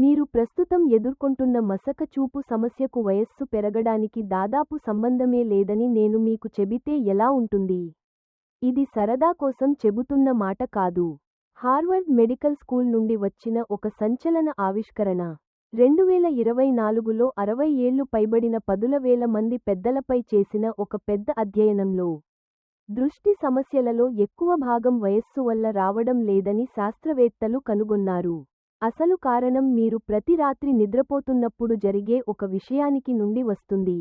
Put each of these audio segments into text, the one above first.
మీరు ప్రస్తుతం ఎదుర్కొంటున్న మసక చూపు సమస్యకు వయస్సు పెరగడానికి దాదాపు సంబంధమే లేదని నేను మీకు చెబితే ఎలా ఉంటుంది? ఇది సరదా కోసం చెబుతున్న మాట కాదు. హార్వర్డ్ మెడికల్ స్కూల్ నుండి వచ్చిన ఒక సంచలన ఆవిష్కరణ. రెండువేల ఇరవై నాలుగులో అరవై ఏళ్ళు పైబడిన పదుల వేల మంది పెద్దలపై చేసిన ఒక పెద్ద అధ్యయనంలో దృష్టి సమస్యలలో ఎక్కువ భాగం వయస్సు వల్ల రావడం లేదని శాస్త్రవేత్తలు కనుగొన్నారు. అసలు కారణం మీరు ప్రతి రాత్రి నిద్రపోతున్నప్పుడు జరిగే ఒక విషయానికి నుండి వస్తుంది.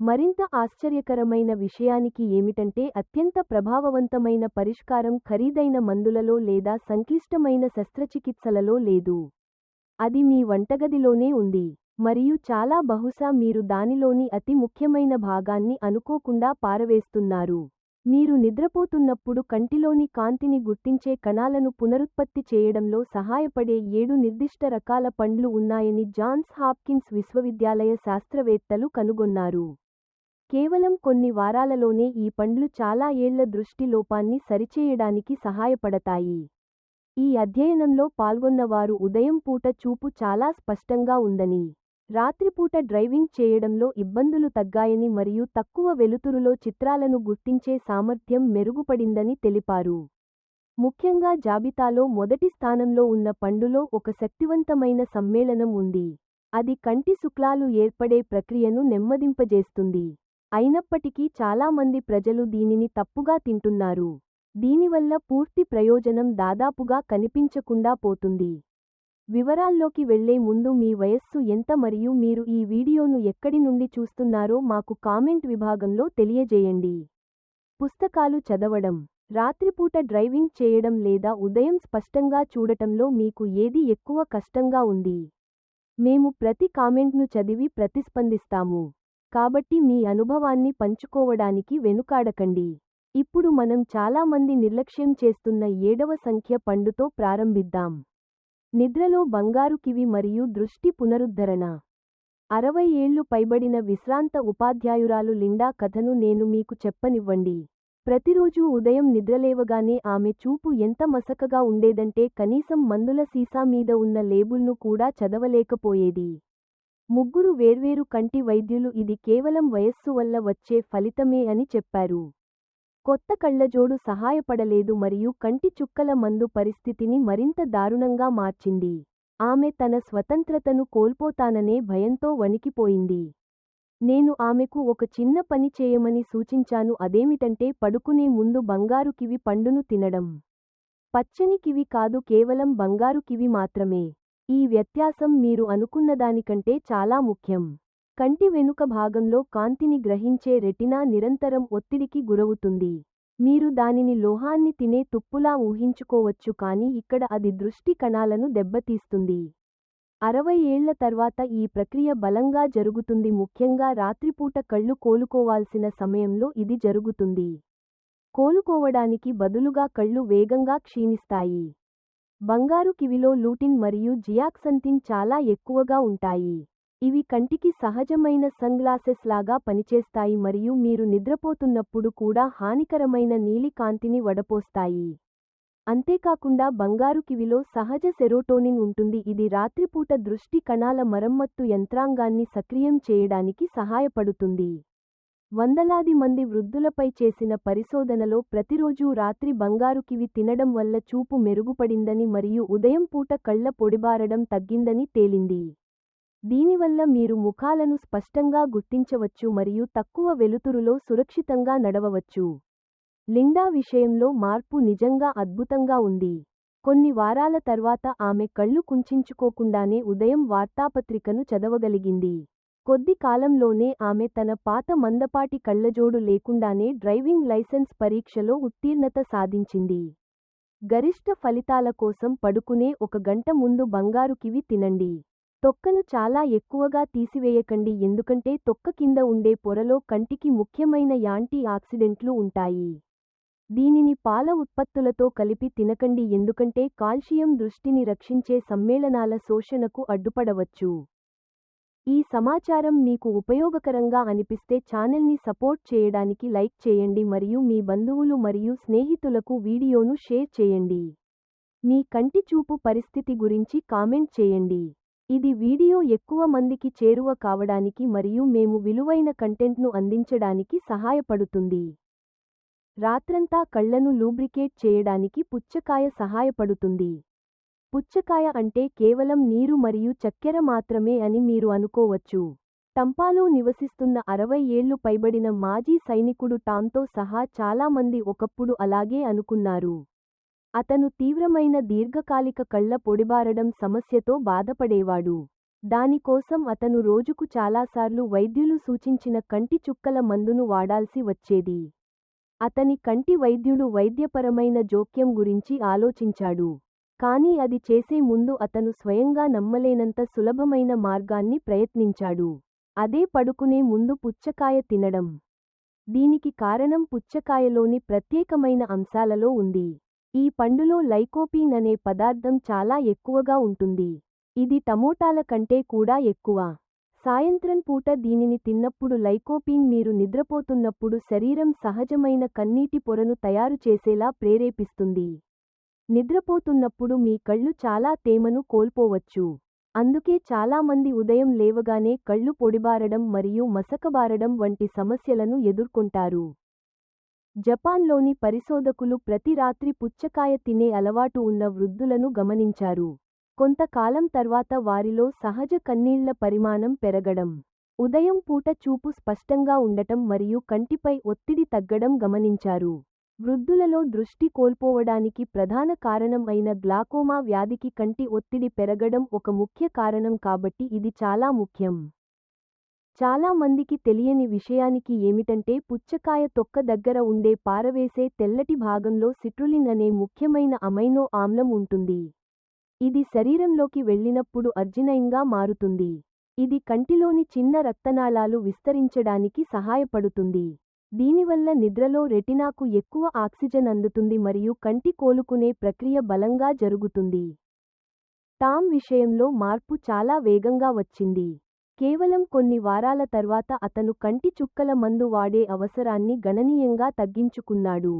మరింత ఆశ్చర్యకరమైన విషయానికి ఏమిటంటే అత్యంత ప్రభావవంతమైన పరిష్కారం ఖరీదైన మందులలో లేదా సంక్లిష్టమైన శస్త్రచికిత్సలలో లేదు. అది మీ వంటగదిలోనే ఉంది. మరియు చాలా బహుశా మీరు దానిలోని అతి ముఖ్యమైన భాగాన్ని అనుకోకుండా పారవేస్తున్నారు. మీరు నిద్రపోతున్నప్పుడు కంటిలోని కాంతిని గుర్తించే కణాలను పునరుత్పత్తి చేయడంలో సహాయపడే ఏడు నిర్దిష్ట రకాల పండ్లు ఉన్నాయని జాన్స్ హాప్కిన్స్ విశ్వవిద్యాలయ శాస్త్రవేత్తలు కనుగొన్నారు. కేవలం కొన్ని వారాలలోనే ఈ పండ్లు చాలా ఏళ్ళ దృష్టి లోపాన్ని సరిచేయడానికి సహాయపడతాయి. ఈ అధ్యయనంలో పాల్గొన్నవారు ఉదయం పూట చూపు చాలా స్పష్టంగా ఉందని. రాత్రిపూట డ్రైవింగ్ చేయడంలో ఇబ్బందులు తగ్గాయని మరియు తక్కువ వెలుతురులో చిత్రాలను గుర్తించే సామర్థ్యం మెరుగుపడిందని తెలిపారు. ముఖ్యంగా జాబితాలో మొదటి స్థానంలో ఉన్న పండులో ఒక శక్తివంతమైన సమ్మేళనం ఉంది. అది కంటి శుక్లాలు ఏర్పడే ప్రక్రియను నెమ్మదింపజేస్తుంది. అయినప్పటికీ చాలామంది ప్రజలు దీనిని తప్పుగా తింటున్నారు. దీనివల్ల పూర్తి ప్రయోజనం దాదాపుగా కనిపించకుండా పోతుంది. వివరాల్లోకి వెళ్ళే ముందు మీ వయస్సు ఎంత మరియు మీరు ఈ వీడియోను ఎక్కడి నుండి చూస్తున్నారో మాకు కామెంట్ విభాగంలో తెలియజేయండి. పుస్తకాలు చదవడం రాత్రిపూట డ్రైవింగ్ చేయడం లేదా ఉదయం స్పష్టంగా చూడటంలో మీకు ఏది ఎక్కువ కష్టంగా ఉంది? మేము ప్రతి కామెంట్ను చదివి ప్రతిస్పందిస్తాము. కాబట్టి మీ అనుభవాన్ని పంచుకోవడానికి వెనుకాడకండి. ఇప్పుడు మనం చాలామంది నిర్లక్ష్యం చేస్తున్న ఏడవ సంఖ్య పండుతో ప్రారంభిద్దాం. నిద్రలో బంగారు కివి మరియు దృష్టి పునరుద్ధరణ. అరవై ఏళ్ళు పైబడిన విశ్రాంత ఉపాధ్యాయురాలు లిండా కథను నేను మీకు చెప్పనివ్వండి. ప్రతిరోజూ ఉదయం నిద్రలేవగానే ఆమె చూపు ఎంత మసకగా ఉండేదంటే కనీసం మందుల సీసా మీద ఉన్న లేబుల్ను కూడా చదవలేకపోయేది. ముగ్గురు వేర్వేరు కంటి వైద్యులు ఇది కేవలం వయస్సు వల్ల వచ్చే ఫలితమే అని చెప్పారు. కొత్త కళ్ళజోడు సహాయపడలేదు మరియు కంటి చుక్కల మందు పరిస్థితిని మరింత దారుణంగా మార్చింది. ఆమె తన స్వతంత్రతను కోల్పోతాననే భయంతో వణికిపోయింది. నేను ఆమెకు ఒక చిన్న పని చేయమని సూచించాను అదేమిటంటే పడుకునే ముందు బంగారు కివి పండును తినడం. పచ్చని కివి కాదు కేవలం బంగారు కివి మాత్రమే. ఈ వ్యత్యాసం మీరు అనుకున్నదానికంటే చాలా ముఖ్యం. కంటి వెనుక భాగంలో కాంతిని గ్రహించే రెటినా నిరంతరం ఒత్తిడికి గురవుతుంది. మీరు దానిని లోహాన్ని తినే తుప్పులా ఊహించుకోవచ్చు కాని ఇక్కడ అది దృష్టి కణాలను దెబ్బతీస్తుంది. అరవై ఏళ్ళ తర్వాత ఈ ప్రక్రియ బలంగా జరుగుతుంది. ముఖ్యంగా రాత్రిపూట కళ్ళు కోలుకోవాల్సిన సమయంలో ఇది జరుగుతుంది. కోలుకోవడానికి బదులుగా కళ్ళు వేగంగా క్షీణిస్తాయి. బంగారు కివిలో లూటిన్ మరియు జియాక్సంతిన్ చాలా ఎక్కువగా ఉంటాయి. ఇవి కంటికి సహజమైన సన్గ్లాసెస్ లాగా పనిచేస్తాయి మరియు మీరు నిద్రపోతున్నప్పుడు కూడా హానికరమైన నీలి కాంతిని వడపోస్తాయి. అంతేకాకుండా బంగారు కివిలో సహజ సెరోటోనిన్ ఉంటుంది. ఇది రాత్రిపూట దృష్టి కణాల మరమ్మత్తు యంత్రాంగాన్ని సక్రియం చేయడానికి సహాయపడుతుంది. వందలాది మంది వృద్ధులపై చేసిన పరిశోధనలో ప్రతిరోజూ రాత్రి బంగారు కివి తినడం వల్ల చూపు మెరుగుపడిందని మరియు ఉదయం పూట కళ్ళ పొడిబారడం తగ్గిందని తేలింది. దీనివల్ల మీరు ముఖాలను స్పష్టంగా గుర్తించవచ్చు మరియు తక్కువ వెలుతురులో సురక్షితంగా నడవవచ్చు. లిండా విషయంలో మార్పు నిజంగా అద్భుతంగా ఉంది. కొన్ని వారాల తర్వాత ఆమె కళ్ళు కుంచించుకోకుండానే ఉదయం వార్తాపత్రికను చదవగలిగింది. కొద్ది కాలంలోనే ఆమె తన పాత మందపాటి కళ్ళజోడు లేకుండానే డ్రైవింగ్ లైసెన్స్ పరీక్షలో ఉత్తీర్ణత సాధించింది. గరిష్ట ఫలితాల కోసం పడుకునే ఒక గంట ముందు బంగారు కివి తినండి. తొక్కను చాలా ఎక్కువగా తీసివేయకండి ఎందుకంటే తొక్క కింద ఉండే పొరలో కంటికి ముఖ్యమైన యాంటీ ఆక్సిడెంట్లు ఉంటాయి. దీనిని పాల ఉత్పత్తులతో కలిపి తినకండి ఎందుకంటే కాల్షియం దృష్టిని రక్షించే సమ్మేళనాల శోషణకు అడ్డుపడవచ్చు. ఈ సమాచారం మీకు ఉపయోగకరంగా అనిపిస్తే ఛానల్ని సపోర్ట్ చేయడానికి లైక్ చేయండి మరియు మీ బంధువులు మరియు స్నేహితులకు వీడియోను షేర్ చేయండి. మీ కంటి చూపు పరిస్థితి గురించి కామెంట్ చేయండి. ఇది వీడియో ఎక్కువ మందికి చేరువ కావడానికి మరియు మేము విలువైన కంటెంట్ను అందించడానికి సహాయపడుతుంది. రాత్రంతా కళ్ళను లూబ్రికేట్ చేయడానికి పుచ్చకాయ సహాయపడుతుంది. పుచ్చకాయ అంటే కేవలం నీరు మరియు చక్కెర మాత్రమే అని మీరు అనుకోవచ్చు. టంపాలో నివసిస్తున్న అరవై ఏళ్ళు పైబడిన మాజీ సైనికుడు టామ్తో సహా చాలామంది ఒకప్పుడు అలాగే అనుకున్నారు. అతను తీవ్రమైన దీర్ఘకాలిక కళ్ళ పొడిబారడం సమస్యతో బాధపడేవాడు. దానికోసం అతను రోజుకు చాలాసార్లు వైద్యులు సూచించిన కంటి చుక్కల మందును వాడాల్సి వచ్చేది. అతని కంటి వైద్యుడు వైద్యపరమైన జోక్యం గురించి ఆలోచించాడు. కానీ అది చేసే ముందు అతను స్వయంగా నమ్మలేనంత సులభమైన మార్గాన్ని ప్రయత్నించాడు. అదే పడుకునే ముందు పుచ్చకాయ తినడం. దీనికి కారణం పుచ్చకాయలోని ప్రత్యేకమైన అంశాలలో ఉంది. ఈ పండులో లైకోపీన్ అనే పదార్థం చాలా ఎక్కువగా ఉంటుంది. ఇది టమోటాల కంటే కూడా ఎక్కువ. సాయంత్రం పూట దీనిని తిన్నప్పుడు లైకోపీన్ మీరు నిద్రపోతున్నప్పుడు శరీరం సహజమైన కన్నీటి పొరను తయారు చేసేలా ప్రేరేపిస్తుంది. నిద్రపోతున్నప్పుడు మీ కళ్ళు చాలా తేమను కోల్పోవచ్చు. అందుకే చాలామంది ఉదయం లేవగానే కళ్ళు పొడిబారడం మరియు మసకబారడం వంటి సమస్యలను ఎదుర్కొంటారు. జపాన్లోని పరిశోధకులు ప్రతి రాత్రి పుచ్చకాయ తినే అలవాటు ఉన్న వృద్ధులను గమనించారు. కొంతకాలం తర్వాత వారిలో సహజ కన్నీళ్ళ పరిమాణం పెరగడం ఉదయం పూట చూపు స్పష్టంగా ఉండటం మరియు కంటిపై ఒత్తిడి తగ్గడం గమనించారు. వృద్ధులలో దృష్టి కోల్పోవడానికి ప్రధాన కారణం అయిన గ్లాకోమా వ్యాధికి కంటి ఒత్తిడి పెరగడం ఒక ముఖ్య కారణం కాబట్టి ఇది చాలా ముఖ్యం. చాలా మందికి తెలియని విషయానికి ఏమిటంటే పుచ్చకాయ తొక్క దగ్గర ఉండే పారవేసే తెల్లటి భాగంలో సిట్రులిన్ అనే ముఖ్యమైన అమైనో ఆమ్లం ఉంటుంది. ఇది శరీరంలోకి వెళ్ళినప్పుడు అర్జినైన్గా మారుతుంది. ఇది కంటిలోని చిన్న రక్తనాళాలు విస్తరించడానికి సహాయపడుతుంది. దీనివల్ల నిద్రలో రెటినాకు ఎక్కువ ఆక్సిజన్ అందుతుంది మరియు కంటి కోలుకునే ప్రక్రియ బలంగా జరుగుతుంది. టామ్ విషయంలో మార్పు చాలా వేగంగా వచ్చింది. కేవలం కొన్ని వారాల తర్వాత అతను కంటి చుక్కల మందు వాడే అవసరాన్ని గణనీయంగా తగ్గించుకున్నాడు.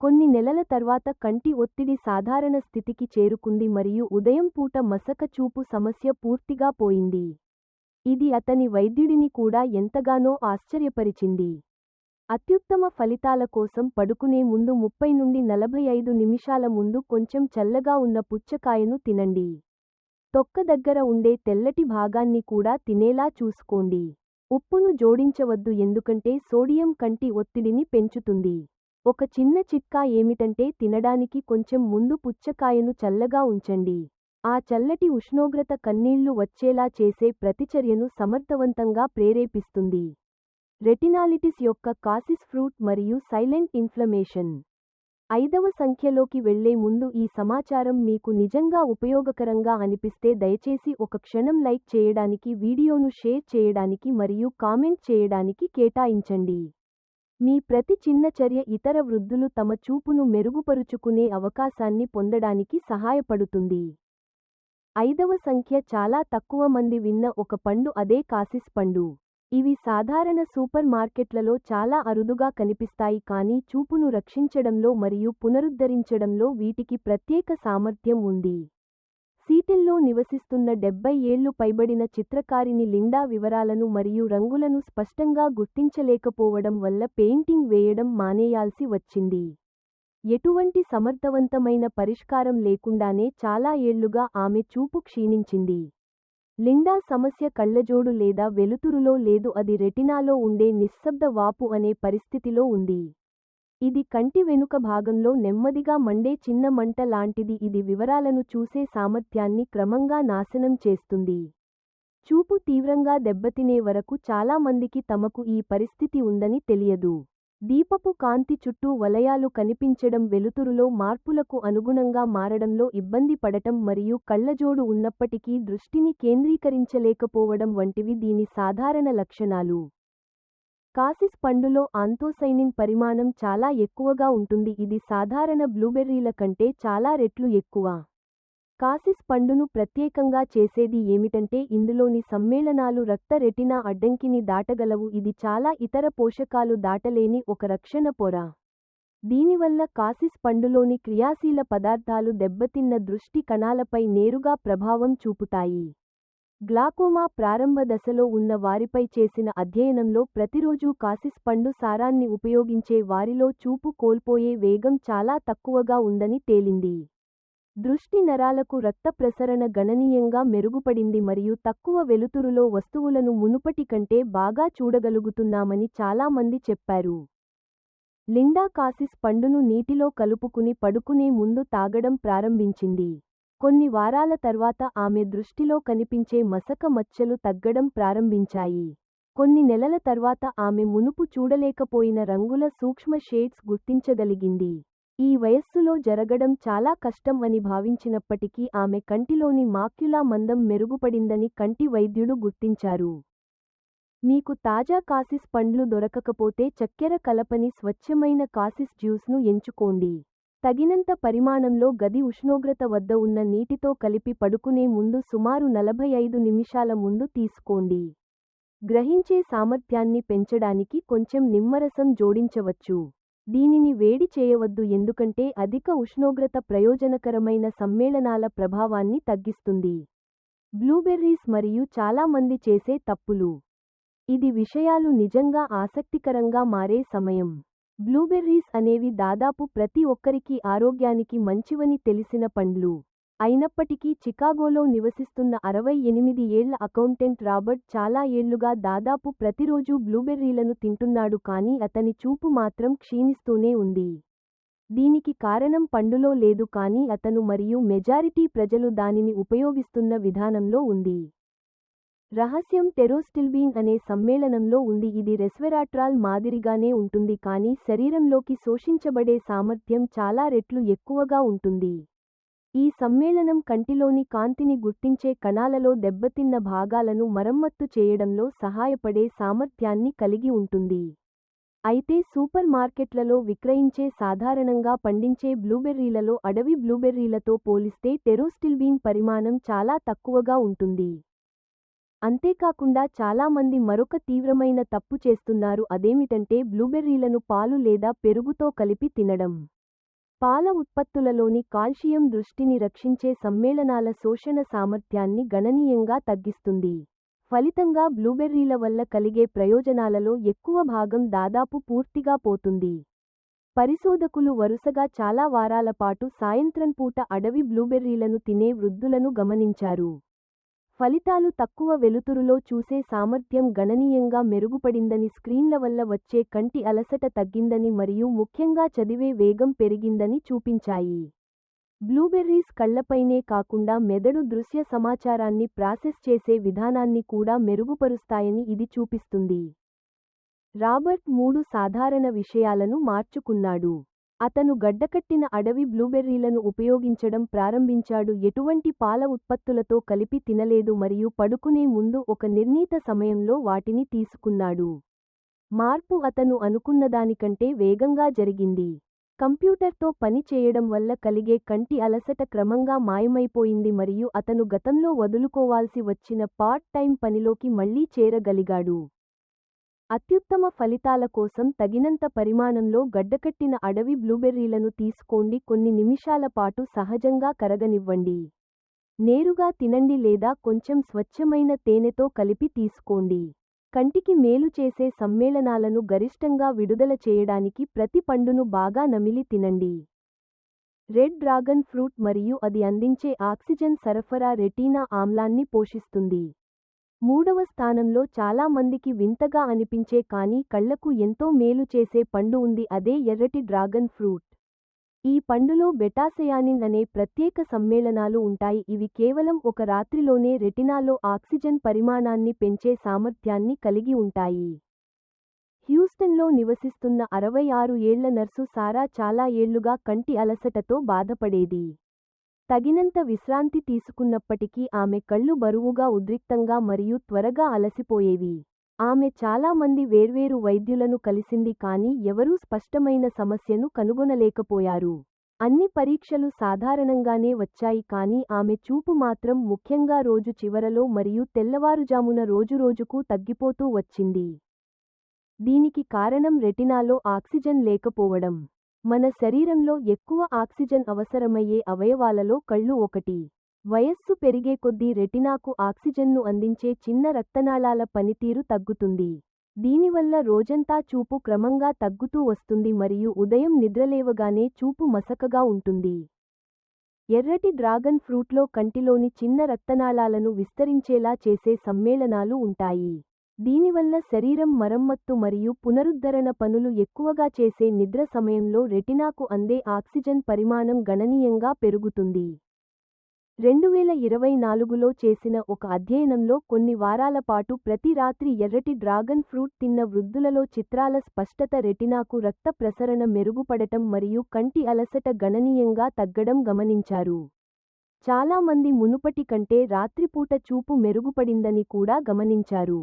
కొన్ని నెలల తర్వాత కంటి ఒత్తిడి సాధారణ స్థితికి చేరుకుంది మరియు ఉదయం పూట మసక చూపు సమస్య పూర్తిగా పోయింది. ఇది అతని వైద్యుడిని కూడా ఎంతగానో ఆశ్చర్యపరిచింది. అత్యుత్తమ ఫలితాల కోసం పడుకునే ముందు ముప్పై నుండి నలభై ఐదు నిమిషాల ముందు కొంచెం చల్లగా ఉన్న పుచ్చకాయను తినండి. తొక్క దగ్గర ఉండే తెల్లటి భాగాన్ని కూడా తినేలా చూసుకోండి. ఉప్పును జోడించవద్దు ఎందుకంటే సోడియం కంటి ఒత్తిడిని పెంచుతుంది. ఒక చిన్న చిట్కా ఏమిటంటే తినడానికి కొంచెం ముందు పుచ్చకాయను చల్లగా ఉంచండి. ఆ చల్లటి ఉష్ణోగ్రత కన్నీళ్ళు వచ్చేలా చేసే ప్రతిచర్యను సమర్థవంతంగా ప్రేరేపిస్తుంది. రెటినాలిటిస్ యొక్క కాసిస్ ఫ్రూట్ మరియు సైలెంట్ ఇన్ఫ్లమేషన్. ఐదవ సంఖ్యలోకి వెళ్ళే ముందు ఈ సమాచారం మీకు నిజంగా ఉపయోగకరంగా అనిపిస్తే దయచేసి ఒక క్షణం లైక్ చేయడానికి వీడియోను షేర్ చేయడానికి మరియు కామెంట్ చేయడానికి కేటాయించండి. మీ ప్రతి చిన్న చర్య ఇతర వృద్ధులు తమ చూపును మెరుగుపరుచుకునే అవకాశాన్ని పొందడానికి సహాయపడుతుంది. ఐదవ సంఖ్య చాలా తక్కువ మంది విన్న ఒక పండు అదే కాసిస్ పండు. ఇవి సాధారణ సూపర్ మార్కెట్లలో చాలా అరుదుగా కనిపిస్తాయి కానీ చూపును రక్షించడంలో మరియు పునరుద్ధరించడంలో వీటికి ప్రత్యేక సామర్థ్యం ఉంది. సీటిల్లో నివసిస్తున్న డెబ్బై ఏళ్ళు పైబడిన చిత్రకారిని లిండా వివరాలను మరియు రంగులను స్పష్టంగా గుర్తించలేకపోవడం వల్ల పెయింటింగ్ వేయడం మానేయాల్సి వచ్చింది. ఎటువంటి సమర్థవంతమైన పరిష్కారం లేకుండానే చాలా ఏళ్ళుగా ఆమె చూపు క్షీణించింది. లిండా సమస్య కళ్ళజోడు లేదా వెలుతురులో లేదు అది రెటినాలో ఉండే నిశ్శబ్ద వాపు అనే పరిస్థితిలో ఉంది. ఇది కంటి వెనుక భాగంలో నెమ్మదిగా మండే చిన్న మంట లాంటిది ఇది వివరాలను చూసే సామర్థ్యాన్ని క్రమంగా నాశనం చేస్తుంది. చూపు తీవ్రంగా దెబ్బతినే వరకు చాలా మందికి తమకు ఈ పరిస్థితి ఉందని తెలియదు. దీపపు కాంతి చుట్టూ వలయాలు కనిపించడం వెలుతురులో మార్పులకు అనుగుణంగా మారడంలో ఇబ్బంది పడటం మరియు కళ్ళజోడు ఉన్నప్పటికీ దృష్టిని కేంద్రీకరించలేకపోవడం వంటివి దీని సాధారణ లక్షణాలు. కాసిస్ పండులో ఆంతోసైనిన్ పరిమాణం చాలా ఎక్కువగా ఉంటుంది. ఇది సాధారణ బ్లూబెర్రీల కంటే చాలా రెట్లు ఎక్కువ. కాసిస్ పండును ప్రత్యేకంగా చేసేది ఏమిటంటే ఇందులోని సమ్మేళనాలు రక్త రెటినా అడ్డంకిని దాటగలవు. ఇది చాలా ఇతర పోషకాలు దాటలేని ఒక రక్షణ పొర. దీనివల్ల కాసిస్ పండులోని క్రియాశీల పదార్థాలు దెబ్బతిన్న దృష్టి కణాలపై నేరుగా ప్రభావం చూపుతాయి. గ్లాకోమా ప్రారంభ దశలో ఉన్న వారిపై చేసిన అధ్యయనంలో ప్రతిరోజూ కాసిస్ పండు సారాన్ని ఉపయోగించే వారిలో చూపు కోల్పోయే వేగం చాలా తక్కువగా ఉందని తేలింది. దృష్టి నరాలకు రక్త ప్రసరణ గణనీయంగా మెరుగుపడింది మరియు తక్కువ వెలుతురులో వస్తువులను మునుపటి కంటే బాగా చూడగలుగుతున్నామని చాలామంది చెప్పారు. లిండా కాసిస్ పండును నీటిలో కలుపుకుని పడుకునే ముందు తాగడం ప్రారంభించింది. కొన్ని వారాల తర్వాత ఆమె దృష్టిలో కనిపించే మసక మచ్చలు తగ్గడం ప్రారంభించాయి. కొన్ని నెలల తర్వాత ఆమె మునుపు చూడలేకపోయిన రంగుల సూక్ష్మ షేడ్స్ గుర్తించగలిగింది. ఈ వయస్సులో జరగడం చాలా కష్టం అని భావించినప్పటికీ ఆమె కంటిలోని మాక్యులా మందం మెరుగుపడిందని కంటి వైద్యుడు గుర్తించారు. మీకు తాజా కాసిస్ పండ్లు దొరకకపోతే చక్కెర కలపని స్వచ్ఛమైన కాసిస్ జ్యూస్ను ఎంచుకోండి. తగినంత పరిమాణంలో గది ఉష్ణోగ్రత వద్ద ఉన్న నీటితో కలిపి పడుకునే ముందు సుమారు నలభై ఐదు నిమిషాల ముందు తీసుకోండి. గ్రహించే సామర్థ్యాన్ని పెంచడానికి కొంచెం నిమ్మరసం జోడించవచ్చు. దీనిని వేడి చేయవద్దు ఎందుకంటే అధిక ఉష్ణోగ్రత ప్రయోజనకరమైన సమ్మేళనాల ప్రభావాన్ని తగ్గిస్తుంది. బ్లూబెర్రీస్ మరియు చాలా మంది చేసే తప్పులు. ఇది విషయాలు నిజంగా ఆసక్తికరంగా మారే సమయం. బ్లూబెర్రీస్ అనేవి దాదాపు ప్రతి ఒక్కరికి ఆరోగ్యానికి మంచివని తెలిసిన పండ్లు. అయినప్పటికీ చికాగోలో నివసిస్తున్న అరవై ఎనిమిది ఏళ్ళ అకౌంటెంట్ రాబర్ట్ చాలా ఏళ్ళుగా దాదాపు ప్రతిరోజూ బ్లూబెర్రీలను తింటున్నాడు కానీ అతని చూపు మాత్రం క్షీణిస్తూనే ఉంది. దీనికి కారణం పండులో లేదు కానీ అతను మరియు మెజారిటీ ప్రజలు దానిని ఉపయోగిస్తున్న విధానంలో ఉంది. రహస్యం టెరోస్టిల్బీన్ అనే సమ్మేళనంలో ఉంది. ఇది రెస్వెరాట్రాల్ మాదిరిగానే ఉంటుంది కానీ శరీరంలోకి శోషించబడే సామర్థ్యం చాలా రెట్లు ఎక్కువగా ఉంటుంది. ఈ సమ్మేళనం కంటిలోని కాంతిని గుర్తించే కణాలలో దెబ్బతిన్న భాగాలను మరమ్మత్తు చేయడంలో సహాయపడే సామర్థ్యాన్ని కలిగి ఉంటుంది. అయితే సూపర్ మార్కెట్లలో విక్రయించే సాధారణంగా పండించే బ్లూబెర్రీలలో అడవి బ్లూబెర్రీలతో పోలిస్తే టెరోస్టిల్బీన్ పరిమాణం చాలా తక్కువగా ఉంటుంది. అంతేకాకుండా చాలామంది మరొక తీవ్రమైన తప్పు చేస్తున్నారు అదేమిటంటే బ్లూబెర్రీలను పాలు లేదా పెరుగుతో కలిపి తినడం. పాల ఉత్పత్తులలోని కాల్షియం దృష్టిని రక్షించే సమ్మేళనాల శోషణ సామర్థ్యాన్ని గణనీయంగా తగ్గిస్తుంది. ఫలితంగా బ్లూబెర్రీల వల్ల కలిగే ప్రయోజనాలలో ఎక్కువ భాగం దాదాపు పూర్తిగా పోతుంది. పరిశోధకులు వరుసగా చాలా వారాల పాటు సాయంత్రం పూట అడవి బ్లూబెర్రీలను తినే వృద్ధులను గమనించారు. ఫలితాలు తక్కువ వెలుతురులో చూసే సామర్థ్యం గణనీయంగా మెరుగుపడిందని స్క్రీన్ల వల్ల వచ్చే కంటి అలసట తగ్గిందని మరియు ముఖ్యంగా చదివే వేగం పెరిగిందని చూపించాయి. బ్లూబెర్రీస్ కళ్ళపైనే కాకుండా మెదడు దృశ్య సమాచారాన్ని ప్రాసెస్ చేసే విధానాన్ని కూడా మెరుగుపరుస్తాయని ఇది చూపిస్తుంది. రాబర్ట్ మూడు సాధారణ విషయాలను మార్చుకున్నాడు. అతను గడ్డకట్టిన అడవి బ్లూబెర్రీలను ఉపయోగించడం ప్రారంభించాడు. ఎటువంటి పాల ఉత్పత్తులతో కలిపి తినలేదు మరియు పడుకునే ముందు ఒక నిర్ణీత సమయంలో వాటిని తీసుకున్నాడు. మార్పు అతను అనుకున్నదానికంటే వేగంగా జరిగింది. కంప్యూటర్తో పని చేయడం వల్ల కలిగే కంటి అలసట క్రమంగా మాయమైపోయింది మరియు అతను గతంలో వదులుకోవాల్సి వచ్చిన పార్ట్ టైం పనిలోకి మళ్ళీ చేరగలిగాడు. అత్యుత్తమ ఫలితాల కోసం తగినంత పరిమాణంలో గడ్డకట్టిన అడవి బ్లూబెర్రీలను తీసుకోండి. కొన్ని నిమిషాల పాటు సహజంగా కరగనివ్వండి. నేరుగా తినండి లేదా కొంచెం స్వచ్ఛమైన తేనెతో కలిపి తీసుకోండి. కంటికి మేలు చేసే సమ్మేళనాలను గరిష్టంగా విడుదల చేయడానికి ప్రతి పండును బాగా నమిలి తినండి. రెడ్ డ్రాగన్ ఫ్రూట్ మరియు అది అందించే ఆక్సిజన్ సరఫరా రెటీనా ఆమ్లాన్ని పోషిస్తుంది. మూడవ స్థానంలో చాలా మందికి వింతగా అనిపించే కానీ కళ్ళకు ఎంతో మేలు చేసే పండు ఉంది అదే ఎర్రటి డ్రాగన్ ఫ్రూట్. ఈ పండులో బెటాసయానిన్ అనే ప్రత్యేక సమ్మేళనాలు ఉంటాయి. ఇవి కేవలం ఒక రాత్రిలోనే రెటినాలో ఆక్సిజన్ పరిమాణాన్ని పెంచే సామర్థ్యాన్ని కలిగి ఉంటాయి. హ్యూస్టన్లో నివసిస్తున్న అరవై ఆరు ఏళ్ళ నర్సు సారా చాలా ఏళ్ళుగా కంటి అలసటతో బాధపడేది. తగినంత విశ్రాంతి తీసుకున్నప్పటికీ ఆమె కళ్ళు బరువుగా ఉద్రిక్తంగా మరియు త్వరగా అలసిపోయేవి. ఆమె చాలా మంది వేర్వేరు వైద్యులను కలిసింది కానీ ఎవరూ స్పష్టమైన సమస్యను కనుగొనలేకపోయారు. అన్ని పరీక్షలు సాధారణంగానే వచ్చాయి కానీ ఆమె చూపు మాత్రం ముఖ్యంగా రోజు చివరలో మరియు తెల్లవారుజామున రోజురోజుకు తగ్గిపోతూ వచ్చింది. దీనికి కారణం రెటినాలో ఆక్సిజన్ లేకపోవడం. మన శరీరంలో ఎక్కువ ఆక్సిజన్ అవసరమయ్యే అవయవాలలో కళ్ళు ఒకటి. వయస్సు పెరిగే కొద్దీ రెటినాకు ఆక్సిజన్ను అందించే చిన్న రక్తనాళాల పనితీరు తగ్గుతుంది. దీనివల్ల రోజంతా చూపు క్రమంగా తగ్గుతూ వస్తుంది మరియు ఉదయం నిద్రలేవగానే చూపు మసకగా ఉంటుంది. ఎర్రటి డ్రాగన్ ఫ్రూట్లో కంటిలోని చిన్న రక్తనాళాలను విస్తరించేలా చేసే సమ్మేళనాలు ఉంటాయి. దీనివల్ల శరీరం మరమ్మత్తు మరియు పునరుద్ధరణ పనులు ఎక్కువగా చేసే నిద్ర సమయంలో రెటినాకు అందే ఆక్సిజన్ పరిమాణం గణనీయంగా పెరుగుతుంది. రెండువేల ఇరవై నాలుగులో చేసిన ఒక అధ్యయనంలో కొన్ని వారాల పాటు ప్రతి రాత్రి ఎర్రటి డ్రాగన్ ఫ్రూట్ తిన్న వృద్ధులలో చిత్రాల స్పష్టత రెటినాకు రక్త ప్రసరణ మెరుగుపడటం మరియు కంటి అలసట గణనీయంగా తగ్గడం గమనించారు. చాలామంది మునుపటి కంటే రాత్రిపూట చూపు మెరుగుపడిందని కూడా గమనించారు.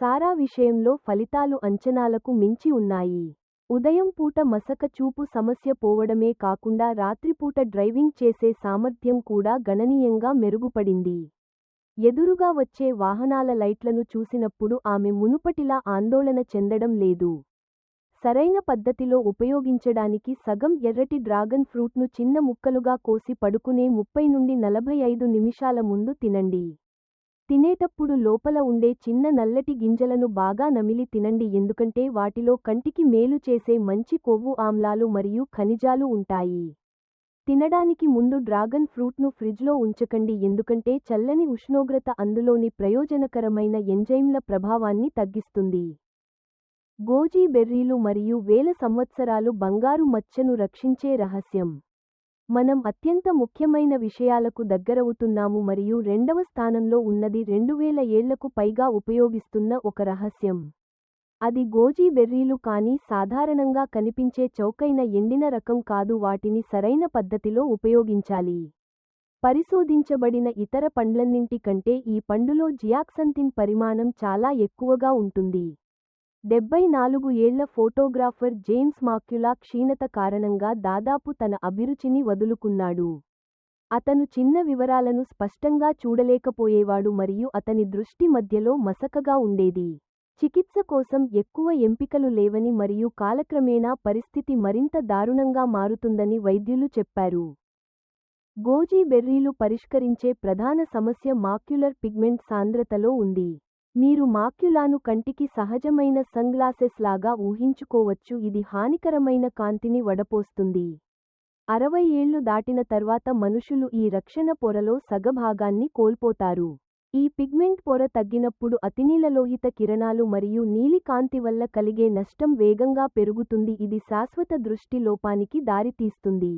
సారా విషయంలో ఫలితాలు అంచనాలకు మించి ఉన్నాయి. ఉదయం పూట మసక చూపు సమస్య పోవడమే కాకుండా రాత్రిపూట డ్రైవింగ్ చేసే సామర్థ్యం కూడా గణనీయంగా మెరుగుపడింది. ఎదురుగా వచ్చే వాహనాల లైట్లను చూసినప్పుడు ఆమె మునుపటిలా ఆందోళన చెందడం లేదు. సరైన పద్ధతిలో ఉపయోగించడానికి సగం ఎర్రటి డ్రాగన్ ఫ్రూట్ను చిన్న ముక్కలుగా కోసి పడుకునే ముప్పై నుండి నలభై ఐదు నిమిషాల ముందు తినండి. తినేటప్పుడు లోపల ఉండే చిన్న నల్లటి గింజలను బాగా నమిలి తినండి ఎందుకంటే వాటిలో కంటికి మేలు చేసే మంచి కొవ్వు ఆమ్లాలు మరియు ఖనిజాలు ఉంటాయి. తినడానికి ముందు డ్రాగన్ ఫ్రూట్ను ఫ్రిడ్జ్లో ఉంచకండి ఎందుకంటే చల్లని ఉష్ణోగ్రత అందులోని ప్రయోజనకరమైన ఎంజైమ్ల ప్రభావాన్ని తగ్గిస్తుంది. గోజీ బెర్రీలు మరియు వేల సంవత్సరాలు బంగారు మచ్చను రక్షించే రహస్యం. మనం అత్యంత ముఖ్యమైన విషయాలకు దగ్గరవుతున్నాము మరియు రెండవ స్థానంలో ఉన్నది రెండువేల ఏళ్ళకు పైగా ఉపయోగిస్తున్న ఒక రహస్యం. అది గోజీ బెర్రీలు కానీ సాధారణంగా కనిపించే చౌకైన ఎండిన రకం కాదు వాటిని సరైన పద్ధతిలో ఉపయోగించాలి. పరిశోధించబడిన ఇతర పండ్లన్నింటి కంటే ఈ పండులో జియాక్సంతిన్ పరిమాణం చాలా ఎక్కువగా ఉంటుంది. డెబ్బై నాలుగు ఏళ్ళ ఫోటోగ్రాఫర్ జేమ్స్ మాక్యులా క్షీణత కారణంగా దాదాపు తన అభిరుచిని వదులుకున్నాడు. అతను చిన్న వివరాలను స్పష్టంగా చూడలేకపోయేవాడు మరియు అతని దృష్టి మధ్యలో మసకగా ఉండేది. చికిత్స కోసం ఎక్కువ ఎంపికలు లేవని మరియు కాలక్రమేణా పరిస్థితి మరింత దారుణంగా మారుతుందని వైద్యులు చెప్పారు. గోజీ బెర్రీలు పరిష్కరించే ప్రధాన సమస్య మాక్యులర్ పిగ్మెంట్ సాంద్రతలో ఉంది. మీరు మాక్యులాను కంటికి సహజమైన సన్గ్లాసెస్ లాగా ఊహించుకోవచ్చు. ఇది హానికరమైన కాంతిని వడపోస్తుంది. అరవై ఏళ్ళు దాటిన తర్వాత మనుషులు ఈ రక్షణ పొరలో సగభాగాన్ని కోల్పోతారు. ఈ పిగ్మెంట్ పొర తగ్గినప్పుడు అతినీలలోహిత కిరణాలు మరియు నీలి కాంతి వల్ల కలిగే నష్టం వేగంగా పెరుగుతుంది. ఇది శాశ్వత దృష్టి లోపానికి దారితీస్తుంది.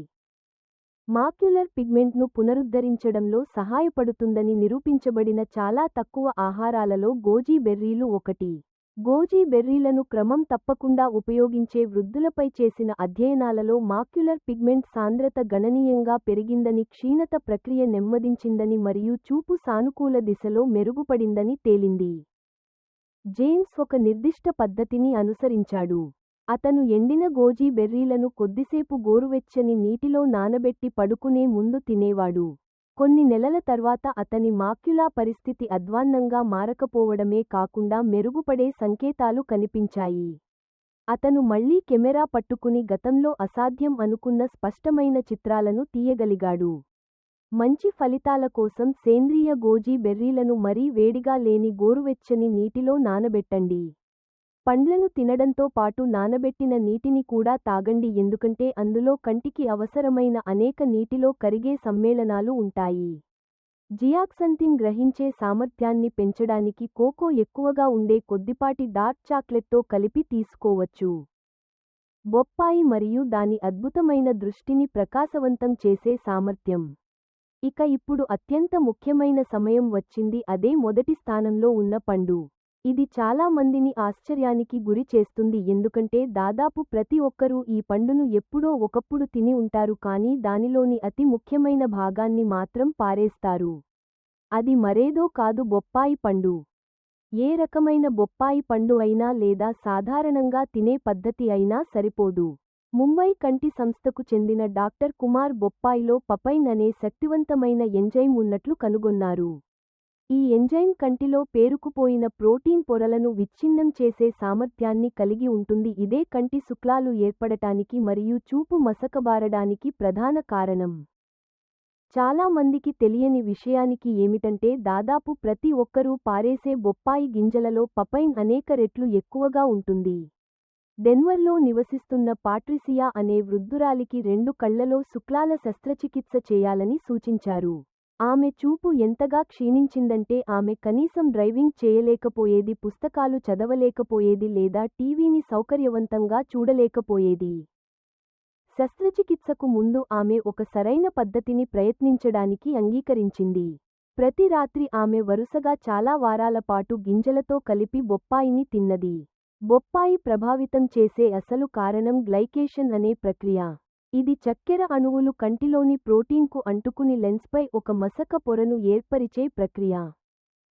మాక్యులర్ పిగ్మెంట్ను పునరుద్ధరించడంలో సహాయపడుతుందని నిరూపించబడిన చాలా తక్కువ ఆహారాలలో గోజీ బెర్రీలు ఒకటి. గోజీ బెర్రీలను క్రమం తప్పకుండా ఉపయోగించే వృద్ధులపై చేసిన అధ్యయనాలలో మాక్యులర్ పిగ్మెంట్ సాంద్రత గణనీయంగా పెరిగిందని క్షీణత ప్రక్రియ నెమ్మదించిందని మరియు చూపు సానుకూల దిశలో మెరుగుపడిందని తేలింది. జేమ్స్ ఒక నిర్దిష్ట పద్ధతిని అనుసరించాడు. అతను ఎండిన గోజీ బెర్రీలను కొద్దిసేపు గోరువెచ్చని నీటిలో నానబెట్టి పడుకునే ముందు తినేవాడు. కొన్ని నెలల తర్వాత అతని మాక్యులా పరిస్థితి అధ్వాన్నంగా మారకపోవడమే కాకుండా మెరుగుపడే సంకేతాలు కనిపించాయి. అతను మళ్ళీ కెమెరా పట్టుకుని గతంలో అసాధ్యం అనుకున్న స్పష్టమైన చిత్రాలను తీయగలిగాడు. మంచి ఫలితాల కోసం సేంద్రియ గోజీ బెర్రీలను మరీ వేడిగా లేని గోరువెచ్చని నీటిలో నానబెట్టండి. పండ్లను తినడంతో పాటు నానబెట్టిన నీటిని కూడా తాగండి ఎందుకంటే అందులో కంటికి అవసరమైన అనేక నీటిలో కరిగే సమ్మేళనాలు ఉంటాయి. జియాక్సంతిన్ గ్రహించే సామర్థ్యాన్ని పెంచడానికి కోకో ఎక్కువగా ఉండే కొద్దిపాటి డార్క్ చాక్లెట్తో కలిపి తీసుకోవచ్చు. బొప్పాయి మరియు దాని అద్భుతమైన దృష్టిని ప్రకాశవంతం చేసే సామర్థ్యం. ఇక ఇప్పుడు అత్యంత ముఖ్యమైన సమయం వచ్చింది అదే మొదటి స్థానంలో ఉన్న పండు. ఇది చాలా మందిని ఆశ్చర్యానికి గురి చేస్తుంది. ఎందుకంటే దాదాపు ప్రతి ఒక్కరూ ఈ పండును ఎప్పుడో ఒకప్పుడు తిని ఉంటారు కానీ దానిలోని అతి ముఖ్యమైన భాగాన్ని మాత్రం పారేస్తారు. అది మరేదో కాదు బొప్పాయి పండు. ఏ రకమైన బొప్పాయి పండు అయినా లేదా సాధారణంగా తినే పద్ధతి అయినా సరిపోదు. ముంబై కంటి సంస్థకు చెందిన డాక్టర్ కుమార్ బొప్పాయిలో పపైన్ అనే శక్తివంతమైన ఎంజైమ్ ఉన్నట్లు కనుగొన్నారు. ఈ ఎంజైమ్ కంటిలో పేరుకుపోయిన ప్రోటీన్ పొరలను విచ్ఛిన్నం చేసే సామర్థ్యాన్ని కలిగి ఉంటుంది. ఇదే కంటి శుక్లాలు ఏర్పడటానికి మరియు చూపు మసకబారడానికి ప్రధాన కారణం. చాలా మందికి తెలియని విషయానికి ఏమిటంటే దాదాపు ప్రతి ఒక్కరూ పారేసే బొప్పాయి గింజలలో పపైన్ అనేక రెట్లు ఎక్కువగా ఉంటుంది. డెన్వర్లో నివసిస్తున్న పాట్రిసియా అనే వృద్ధురాలికి రెండు కళ్ళలో శుక్లాల శస్త్రచికిత్స చేయాలని సూచించారు. ఆమె చూపు ఎంతగా క్షీణించిందంటే ఆమె కనీసం డ్రైవింగ్ చేయలేకపోయేది పుస్తకాలు చదవలేకపోయేది లేదా టీవీని సౌకర్యవంతంగా చూడలేకపోయేది. శస్త్రచికిత్సకు ముందు ఆమె ఒక సరైన పద్ధతిని ప్రయత్నించడానికి అంగీకరించింది. ప్రతి రాత్రి ఆమె వరుసగా చాలా వారాల పాటు గింజలతో కలిపి బొప్పాయిని తిన్నది. బొప్పాయి ప్రభావితం చేసే అసలు కారణం గ్లైకేషన్ అనే ప్రక్రియ. ఇది చక్కెర అణువులు కంటిలోని ప్రోటీన్కు అంటుకుని లెన్స్పై ఒక మసక పొరను ఏర్పరిచే ప్రక్రియ.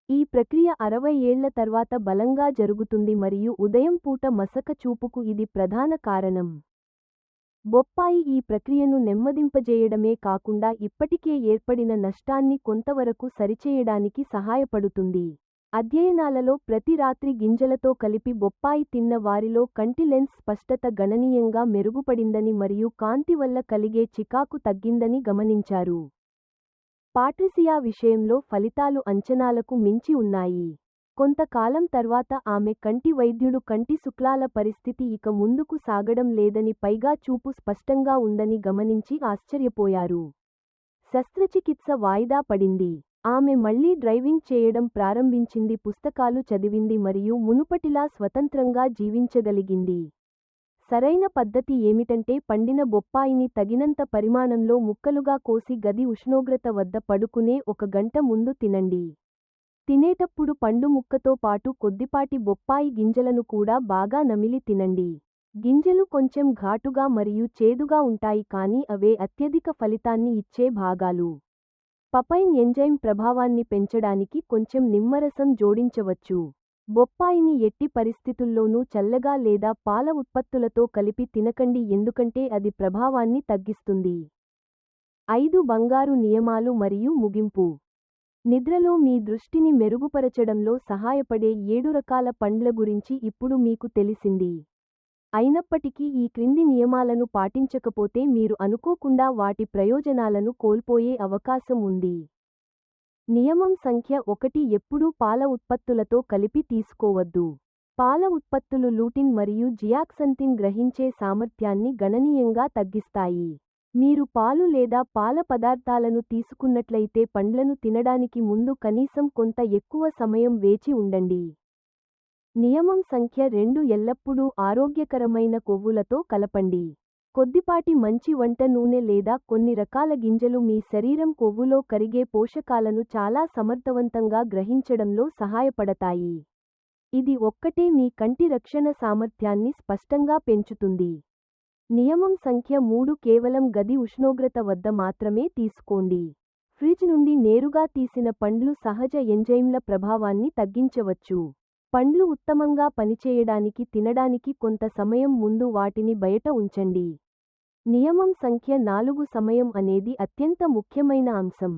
ఈ ప్రక్రియ అరవై ఏళ్ళ తర్వాత బలంగా జరుగుతుంది మరియు ఉదయం పూట మసక చూపుకు ఇది ప్రధాన కారణం. బొప్పాయి ఈ ప్రక్రియను నెమ్మదింపజేయడమే కాకుండా ఇప్పటికే ఏర్పడిన నష్టాన్ని కొంతవరకు సరిచేయడానికి సహాయపడుతుంది. అధ్యయనాలలో ప్రతి రాత్రి గింజలతో కలిపి బొప్పాయి తిన్న వారిలో కంటి లెన్స్ స్పష్టత గణనీయంగా మెరుగుపడిందని మరియు కాంతి వల్ల కలిగే చికాకు తగ్గిందని గమనించారు. పాట్రిసియా విషయంలో ఫలితాలు అంచనాలకు మించి ఉన్నాయి. కొంతకాలం తర్వాత ఆమె కంటి వైద్యుడు కంటి శుక్లాల పరిస్థితి ఇక ముందుకు సాగడం లేదని పైగా చూపు స్పష్టంగా ఉందని గమనించి ఆశ్చర్యపోయారు. శస్త్రచికిత్స వాయిదా పడింది. ఆమె మళ్ళీ డ్రైవింగ్ చేయడం ప్రారంభించింది పుస్తకాలు చదివింది మరియు మునుపటిలా స్వతంత్రంగా జీవించగలిగింది. సరైన పద్ధతి ఏమిటంటే పండిన బొప్పాయిని తగినంత పరిమాణంలో ముక్కలుగా కోసి గది ఉష్ణోగ్రత వద్ద పడుకునే ఒక గంట ముందు తినండి. తినేటప్పుడు పండు ముక్కతో పాటు కొద్దిపాటి బొప్పాయి గింజలను కూడా బాగా నమిలి తినండి. గింజలు కొంచెం ఘాటుగా మరియు చేదుగా ఉంటాయి కానీ అవే అత్యధిక ఫలితాన్ని ఇచ్చే భాగాలు. పపైన్ ఎంజైమ్ ప్రభావాన్ని పెంచడానికి కొంచెం నిమ్మరసం జోడించవచ్చు. బొప్పాయిని ఎట్టి పరిస్థితుల్లోనూ చల్లగా లేదా పాల ఉత్పత్తులతో కలిపి తినకండి ఎందుకంటే అది ప్రభావాన్ని తగ్గిస్తుంది. ఐదు బంగారు నియమాలు మరియు ముగింపు. నిద్రలో మీ దృష్టిని మెరుగుపరచడంలో సహాయపడే ఏడు రకాల పండ్ల గురించి ఇప్పుడు మీకు తెలిసింది. అయినప్పటికీ ఈ క్రింది నియమాలను పాటించకపోతే మీరు అనుకోకుండా వాటి ప్రయోజనాలను కోల్పోయే అవకాశం ఉంది. నియమం సంఖ్య ఒకటి ఎప్పుడూ పాల ఉత్పత్తులతో కలిపి తీసుకోవద్దు. పాల ఉత్పత్తులు లూటిన్ మరియు జియాక్సంతిన్ గ్రహించే సామర్థ్యాన్ని గణనీయంగా తగ్గిస్తాయి. మీరు పాలు లేదా పాల పదార్థాలను తీసుకున్నట్లయితే పండ్లను తినడానికి ముందు కనీసం కొంత ఎక్కువ సమయం వేచి ఉండండి. నియమం సంఖ్య రెండు ఎల్లప్పుడూ ఆరోగ్యకరమైన కొవ్వులతో కలపండి. కొద్దిపాటి మంచి వంట నూనె లేదా కొన్ని రకాల గింజలు మీ శరీరం కొవ్వులో కరిగే పోషకాలను చాలా సమర్థవంతంగా గ్రహించడంలో సహాయపడతాయి. ఇది ఒక్కటే మీ కంటి రక్షణ సామర్థ్యాన్ని స్పష్టంగా పెంచుతుంది. నియమం సంఖ్య మూడు కేవలం గది ఉష్ణోగ్రత వద్ద మాత్రమే తీసుకోండి. ఫ్రిడ్జ్ నుండి నేరుగా తీసిన పండ్లు సహజ ఎంజైమ్ల ప్రభావాన్ని తగ్గించవచ్చు. పండ్లు ఉత్తమంగా పనిచేయడానికి తినడానికి కొంత సమయం ముందు వాటిని బయట ఉంచండి. నియమం సంఖ్య నాలుగు సమయం అనేది అత్యంత ముఖ్యమైన అంశం.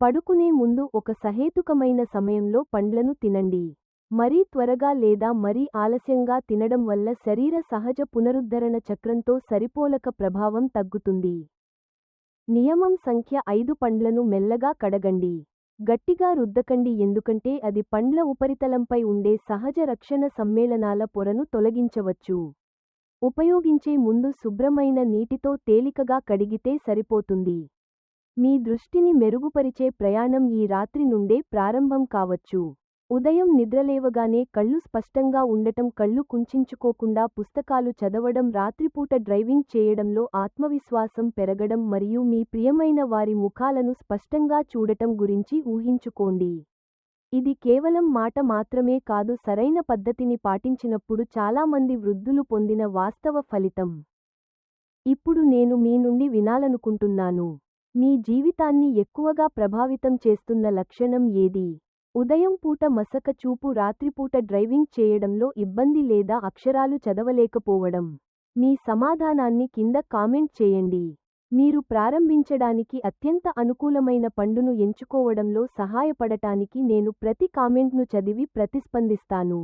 పడుకునే ముందు ఒక సహేతుకమైన సమయంలో పండ్లను తినండి. మరీ త్వరగా లేదా మరీ ఆలస్యంగా తినడం వల్ల శరీర సహజ పునరుద్ధరణ చక్రంతో సరిపోలక ప్రభావం తగ్గుతుంది. నియమం సంఖ్య ఐదు పండ్లను మెల్లగా కడగండి. గట్టిగా రుద్దకండి ఎందుకంటే అది పండ్ల ఉపరితలంపై ఉండే సహజ రక్షణ సమ్మేళనాల పొరను తొలగించవచ్చు. ఉపయోగించే ముందు శుభ్రమైన నీటితో తేలికగా కడిగితే సరిపోతుంది. మీ దృష్టిని మెరుగుపరిచే ప్రయాణం ఈ రాత్రి నుండే ప్రారంభం కావచ్చు. ఉదయం నిద్రలేవగానే కళ్ళు స్పష్టంగా ఉండటం కళ్ళు కుంచించుకోకుండా పుస్తకాలు చదవడం రాత్రిపూట డ్రైవింగ్ చేయడంలో ఆత్మవిశ్వాసం పెరగడం మరియు మీ ప్రియమైన వారి ముఖాలను స్పష్టంగా చూడటం గురించి ఊహించుకోండి. ఇది కేవలం మాట మాత్రమే కాదు సరైన పద్ధతిని పాటించినప్పుడు చాలామంది వృద్ధులు పొందిన వాస్తవ ఫలితం. ఇప్పుడు నేను మీ నుండి వినాలనుకుంటున్నాను. మీ జీవితాన్ని ఎక్కువగా ప్రభావితం చేస్తున్న లక్షణం ఏది? ఉదయం పూట మసక చూపు రాత్రిపూట డ్రైవింగ్ చేయడంలో ఇబ్బంది లేదా అక్షరాలు చదవలేకపోవడం. మీ సమాధానాన్ని కింద కామెంట్ చేయండి. మీరు ప్రారంభించడానికి అత్యంత అనుకూలమైన పండును ఎంచుకోవడంలో సహాయపడటానికి నేను ప్రతి కామెంట్ను చదివి ప్రతిస్పందిస్తాను.